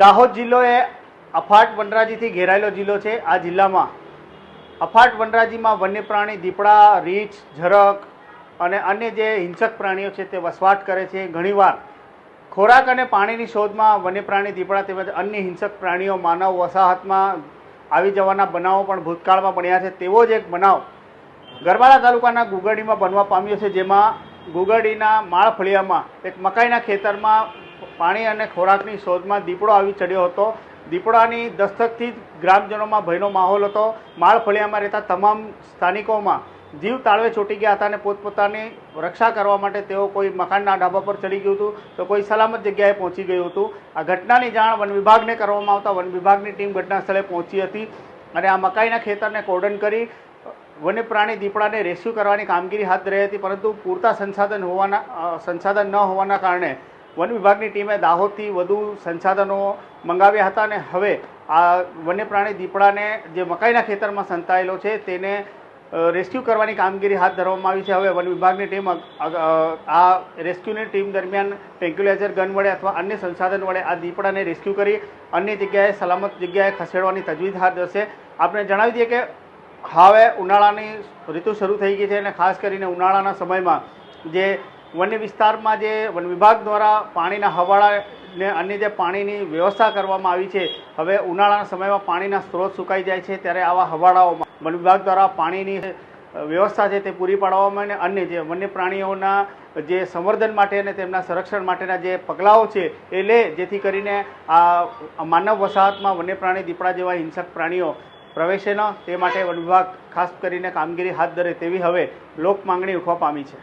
દાહોદ જિલ્લો એ અફાટ વનરાજીથી ઘેરાયેલો જિલ્લો છે. આ જિલ્લામાં અફાટ વનરાજીમાં વન્ય પ્રાણી દીપડા, રીંછ ઝરક અને અન્ય જે હિંસક પ્રાણીઓ છે તે વસવાટ કરે છે. ઘણીવાર ખોરાક અને પાણીની શોધમાં વન્ય પ્રાણી દીપડા તેમજ અન્ય હિંસક પ્રાણીઓ માનવ વસાહતમાં આવી જવાના બનાવો પણ ભૂતકાળમાં બન્યા છે. તેવો જ એક બનાવ ગરબાડા તાલુકાના ગુગડીમાં બનવા પામ્યો છે, જેમાં ગુગડીના માળ ફળિયામાં એક મકાઈના ખેતરમાં પાણી અને ખોરાકની શોધમાં દીપડો આવી ચડ્યો હતો. દીપડાની દસ્તકથી જ ગ્રામજનોમાં ભયનો માહોલ હતો. માળ ફળિયામાં રહેતા તમામ સ્થાનિકોમાં જીવ તાળવે ચોંટી ગયા હતા અને પોતપોતાની રક્ષા કરવા માટે તેઓ કોઈ મકાનના ઢાબા પર ચડી ગયું હતું તો કોઈ સલામત જગ્યાએ પહોંચી ગયું હતું. આ ઘટનાની જાણ વન વિભાગને કરવામાં આવતા વન વિભાગની ટીમ ઘટના સ્થળે પહોંચી હતી અને આ મકાઈના ખેતરને કોર્ડન કરી વન્યપ્રાણી દીપડાને રેસ્ક્યુ કરવાની કામગીરી હાથ ધરી હતી, પરંતુ પૂરતા સંસાધન હોવાના સંસાધન ન હોવાના કારણે વન વિભાગની ટીમે દાહોદથી વધુ સંસાધનો મંગાવ્યા હતા અને હવે આ વન્ય પ્રાણી દીપડાને જે મકાઈના ખેતરમાં સંતાયેલો છે તેને રેસ્ક્યુ કરવાની કામગીરી હાથ ધરવામાં આવી છે. હવે વન વિભાગની ટીમ આ રેસ્ક્યુની ટીમ દરમિયાન ટ્રેન્ક્યુલાઇઝર ગન વડે અથવા અન્ય સંસાધન વડે આ દીપડાને રેસ્ક્યુ કરી અન્ય જગ્યાએ સલામત જગ્યાએ ખસેડવાની તજવીજ હાથ ધરશે. આપણે જણાવી દઈએ કે હવે ઉનાળાની ઋતુ શરૂ થઈ ગઈ છે અને ખાસ કરીને ઉનાળાના સમયમાં જે વન્ય વિસ્તારમાં જે વન વિભાગ દ્વારા પાણીના હવાળા ને અન્ય જે પાણીની વ્યવસ્થા કરવામાં આવી છે, હવે ઉનાળાના સમયમાં પાણીના સ્ત્રોત સુકાઈ જાય છે, ત્યારે આવા હવાડાઓમાં વન વિભાગ દ્વારા પાણીની વ્યવસ્થા છે તે પૂરી પાડવામાં અને અન્ય જે વન્ય પ્રાણીઓના જે સંવર્ધન માટે અને તેમના સંરક્ષણ માટેના જે પગલાઓ છે, એ લે, જેથી કરીને આ માનવ વસાહતમાં વન્ય પ્રાણી, દીપડા જેવા હિંસક પ્રાણીઓ પ્રવેશે ન, તે માટે વન વિભાગ ખાસ કરીને કામગીરી હાથ ધરે તેવી હવે લોક માંગણી ઉઠવા પામી છે.